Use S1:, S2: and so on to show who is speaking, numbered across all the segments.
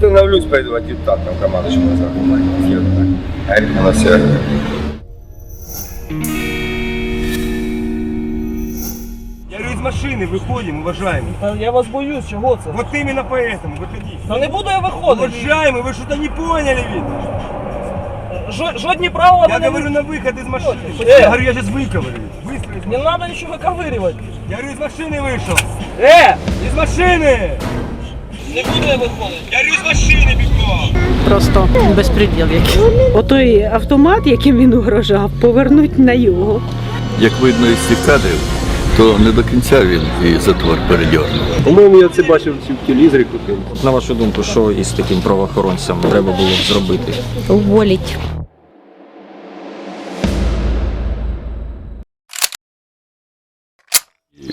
S1: остановлюсь, пойду один так, там командочку назад. Она все. Я говорю, из машины выходим, уважаемый.
S2: Та Я вас боюсь, чого це?
S1: Вот именно поэтому, выходи.
S2: Та не буду я виходити.
S1: Уважаемый, вы что-то не поняли, видно?
S2: Жо- Жодні правила
S1: Я
S2: мене
S1: говорю
S2: не...
S1: на выход из машины.
S2: Э!
S1: Я говорю, я сейчас выковырю. Быстро из
S2: Не
S1: машины.
S2: треба нічого виковирювати.
S1: Я говорю, из машины вышел.
S2: Е!
S1: Из машины!
S2: Не буду я виходити.
S1: Я говорю, из машины.
S3: Просто безпреділ якийсь. Отой автомат, яким він угрожав, повернуть на його.
S4: Як видно із цих кадрів, то не до кінця він і затвор передьорнув.
S5: По-моєму, я це бачив в телевізорі купив.
S6: На вашу думку, що із таким правоохоронцем треба було б зробити?
S7: уволить.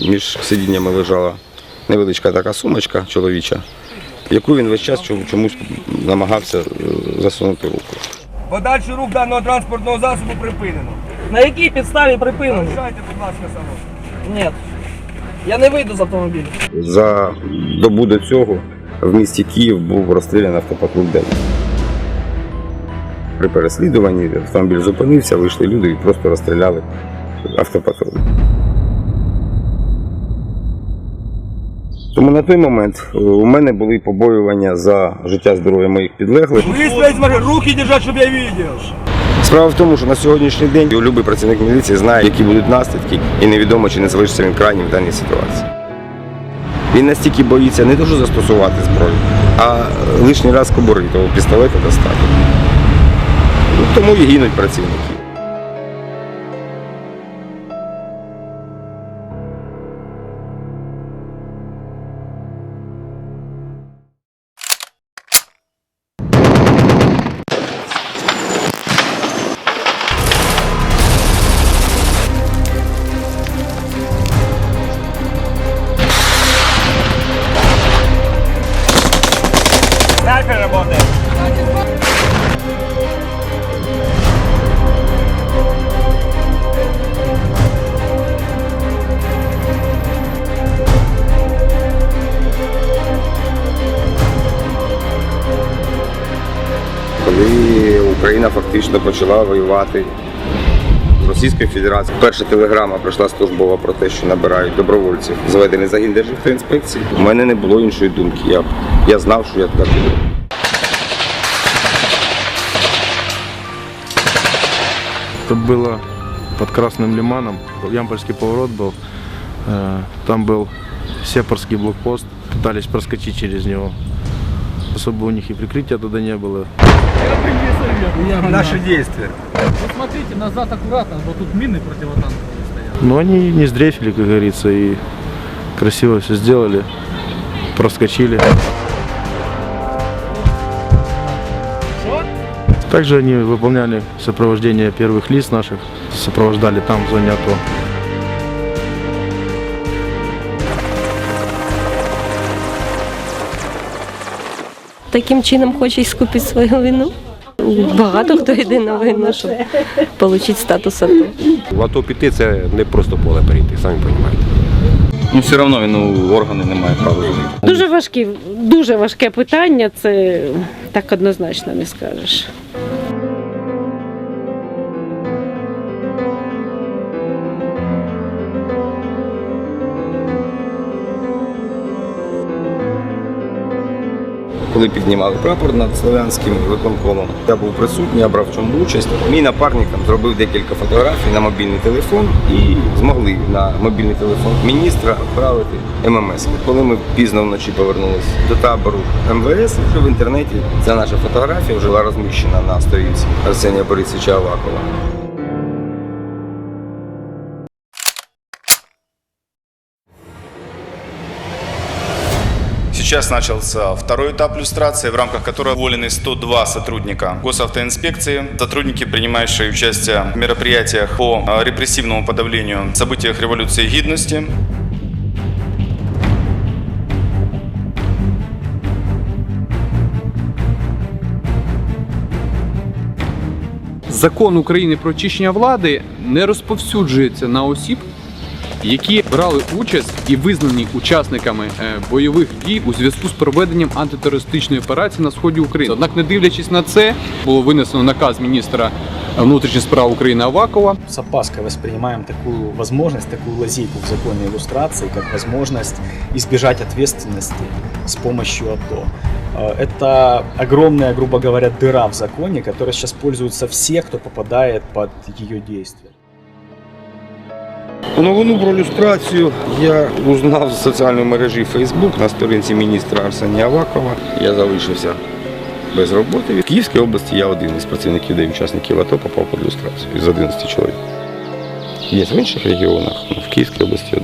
S1: Між сидіннями лежала невеличка така сумочка чоловіча, яку він весь час чомусь намагався е, засунути руку. Подальший рух даного транспортного засобу припинено.
S2: На якій підставі припинені?
S1: Залишайте, будь ласка, салон.
S2: Ні. Я не вийду з автомобіля.
S1: За добу до цього в місті Київ був розстріляний автопатруль ДАІ. При переслідуванні автомобіль зупинився, вийшли люди і просто розстріляли автопатруль. Тому на той момент е, у мене були побоювання за життя здоров'я моїх підлеглих. руки держать, щоб я бачив. Справа в тому, що на сьогоднішній день будь-який працівник міліції знає, які будуть наслідки, і невідомо, чи не залишиться він крайнім в даній ситуації. Він настільки боїться не дуже застосувати зброю, а лишній раз кобури, того пістолета достати. Ну, тому і гинуть працівники. Коли Україна фактично почала воювати з Російською Федерацією, перша телеграма прийшла службова про те, що набирають добровольців, зведений загін Державтоінспекції. У мене не було іншої думки. Я, я знав, що я туди піду.
S8: Это было под Красным Лиманом. Ямпольский поворот был. Э, Там был сепарский блокпост. Пытались проскочить через него. Особо у них и прикрытия туда не было.
S1: Наші дії.
S9: Смотрите назад аккуратно, вот тут мины противотанковые стоят.
S8: Но они не сдрефили, как говорится, и красиво все сделали. Проскочили. Также они выполняли сопровождение первых лиц наших, сопровождали там в зоне АТО.
S7: Таким чином хоче скупити свою вину. Багато хто йде на війну, щоб отримати статус АТО.
S5: В АТО піти це не просто поле перейти, самі розумієте.
S6: Ну, все одно він у органи не має права зробити.
S3: Дуже важкі, дуже важке питання. Це так однозначно не скажеш.
S1: Коли піднімали прапор над Слов'янським виконкомом, я був присутній, я брав в чому участь. Мій напарник там зробив декілька фотографій на мобільний телефон і змогли на мобільний телефон міністра відправити ММС. Коли ми пізно вночі повернулися до табору МВС, вже в інтернеті ця наша фотографія вже була розміщена на сторінці Арсенія Борисовича Авакова.
S10: Сейчас начался второй этап люстрации, в рамках которой уволены 102 сотрудника госавтоинспекции, сотрудники, принимающие участие в мероприятиях по э, репрессивному подавлению событиях революции гидности.
S9: Закон України про очищення влади не розповсюджується на осіб,
S11: які брали участь і визнані учасниками е, бойових дій у зв'язку з проведенням антитерористичної операції на сході України. Однак, не дивлячись на це, було винесено наказ міністра внутрішніх справ України Авакова
S6: С опаской воспринимаем такую возможность, такую лазейку в законе иллюстрации, как возможность избежать ответственности с помощью АТО. Э, Это огромная, грубо говоря, дыра в законе, которой сейчас пользуются все, кто попадает под ее действие.
S1: Новину про люстрацію я узнав з соціальної мережі Facebook на сторінці міністра Арсенія Авакова. Я залишився без роботи. В Київській області я один із працівників, де учасників АТО попав під люстрацію з 11 чоловік. Є в інших регіонах, але в Київській області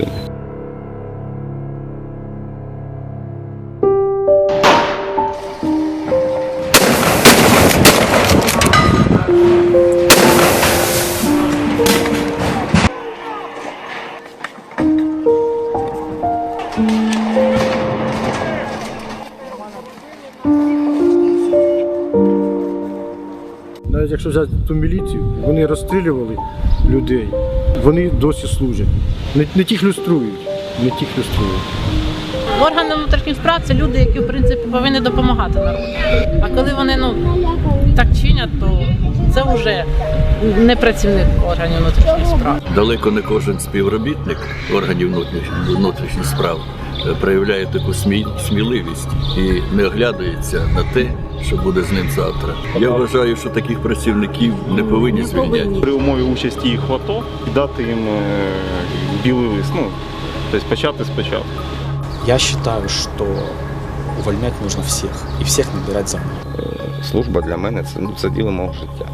S8: якщо взяти ту міліцію, вони розстрілювали людей, вони досі служать. Не, не тих люструють, не тих люструють.
S3: Органи внутрішніх справ це люди, які в принципі повинні допомагати народу. А коли вони ну так чинять, то це вже не працівник органів внутрішніх справ.
S4: Далеко не кожен співробітник органів внутрішніх, справ проявляє таку смі- сміливість і не оглядується на те, що буде з ним завтра. Я вважаю, що таких працівників не повинні звільняти.
S8: При умові участі їх в АТО дати їм білий лист. Ну, тобто почати спочатку.
S6: Я считаю, что увольнять нужно всех и всех набирать заново.
S1: Служба для мене це, ну, це діло мого життя.